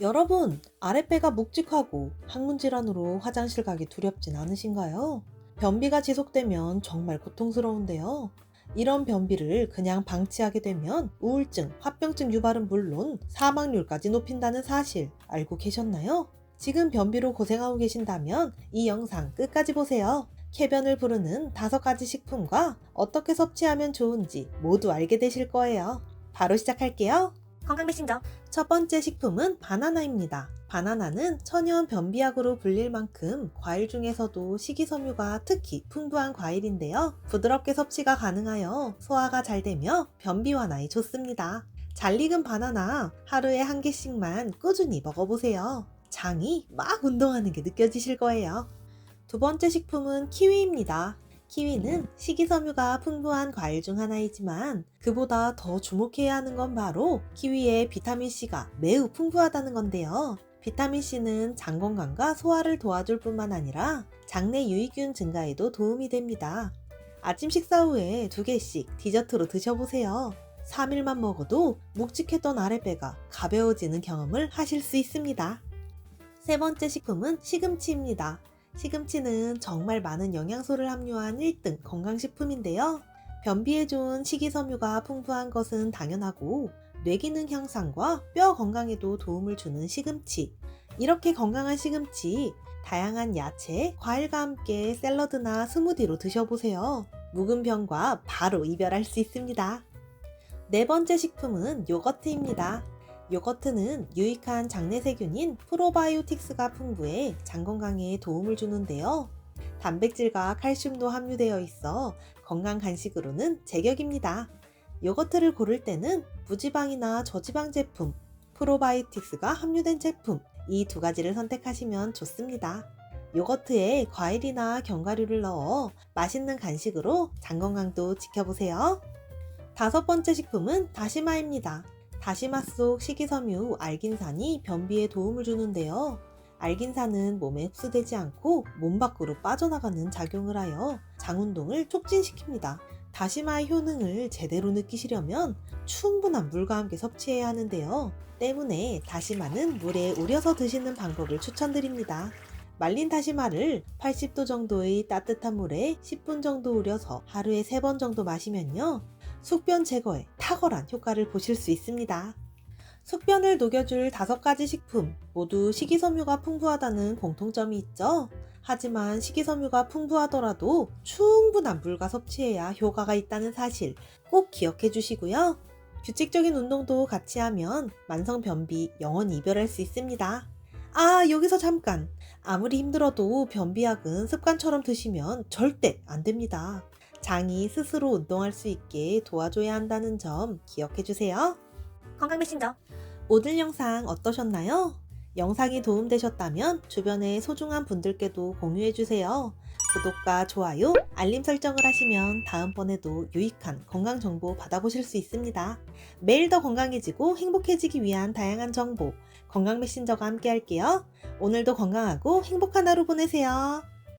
여러분, 아랫배가 묵직하고 항문 질환으로 화장실 가기 두렵진 않으신가요? 변비가 지속되면 정말 고통스러운데요. 이런 변비를 그냥 방치하게 되면 우울증, 화병증 유발은 물론 사망률까지 높인다는 사실 알고 계셨나요? 지금 변비로 고생하고 계신다면 이 영상 끝까지 보세요. 쾌변을 부르는 다섯 가지 식품과 어떻게 섭취하면 좋은지 모두 알게 되실 거예요. 바로 시작할게요. 건강 메신저 첫 번째 식품은 바나나입니다. 바나나는 천연 변비약으로 불릴 만큼 과일 중에서도 식이섬유가 특히 풍부한 과일인데요. 부드럽게 섭취가 가능하여 소화가 잘 되며 변비 완화에 좋습니다. 잘 익은 바나나 하루에 한 개씩만 꾸준히 먹어보세요. 장이 막 운동하는 게 느껴지실 거예요. 두 번째 식품은 키위입니다. 키위는 식이섬유가 풍부한 과일 중 하나이지만 그보다 더 주목해야 하는 건 바로 키위의 비타민C가 매우 풍부하다는 건데요. 비타민C는 장 건강과 소화를 도와줄 뿐만 아니라 장내 유익균 증가에도 도움이 됩니다. 아침 식사 후에 두 개씩 디저트로 드셔보세요. 3일만 먹어도 묵직했던 아랫배가 가벼워지는 경험을 하실 수 있습니다. 세 번째 식품은 시금치입니다. 시금치는 정말 많은 영양소를 함유한 1등 건강식품인데요. 변비에 좋은 식이섬유가 풍부한 것은 당연하고 뇌기능 향상과 뼈 건강에도 도움을 주는 시금치. 이렇게 건강한 시금치, 다양한 야채, 과일과 함께 샐러드나 스무디로 드셔보세요. 묵은 병과 바로 이별할 수 있습니다. 네 번째 식품은 요거트입니다. 요거트는 유익한 장내 세균인 프로바이오틱스가 풍부해 장 건강에 도움을 주는데요. 단백질과 칼슘도 함유되어 있어 건강 간식으로는 제격입니다. 요거트를 고를 때는 무지방이나 저지방 제품, 프로바이오틱스가 함유된 제품, 이 두 가지를 선택하시면 좋습니다. 요거트에 과일이나 견과류를 넣어 맛있는 간식으로 장 건강도 지켜보세요. 다섯 번째 식품은 다시마입니다. 다시마 속 식이섬유 알긴산이 변비에 도움을 주는데요. 알긴산은 몸에 흡수되지 않고 몸 밖으로 빠져나가는 작용을 하여 장 운동을 촉진시킵니다. 다시마의 효능을 제대로 느끼시려면 충분한 물과 함께 섭취해야 하는데요. 때문에 다시마는 물에 우려서 드시는 방법을 추천드립니다. 말린 다시마를 80도 정도의 따뜻한 물에 10분 정도 우려서 하루에 3번 정도 마시면요. 숙변 제거에 탁월한 효과를 보실 수 있습니다. 숙변을 녹여줄 다섯 가지 식품 모두 식이섬유가 풍부하다는 공통점이 있죠. 하지만 식이섬유가 풍부하더라도 충분한 물과 섭취해야 효과가 있다는 사실 꼭 기억해 주시고요. 규칙적인 운동도 같이 하면 만성 변비 영원히 이별할 수 있습니다. 아, 여기서 잠깐. 아무리 힘들어도 변비약은 습관처럼 드시면 절대 안 됩니다. 장이 스스로 운동할 수 있게 도와줘야 한다는 점 기억해 주세요. 건강 메신저 오늘 영상 어떠셨나요? 영상이 도움되셨다면 주변의 소중한 분들께도 공유해 주세요. 구독과 좋아요, 알림 설정을 하시면 다음번에도 유익한 건강 정보 받아보실 수 있습니다. 매일 더 건강해지고 행복해지기 위한 다양한 정보, 건강 메신저가 함께 할게요. 오늘도 건강하고 행복한 하루 보내세요.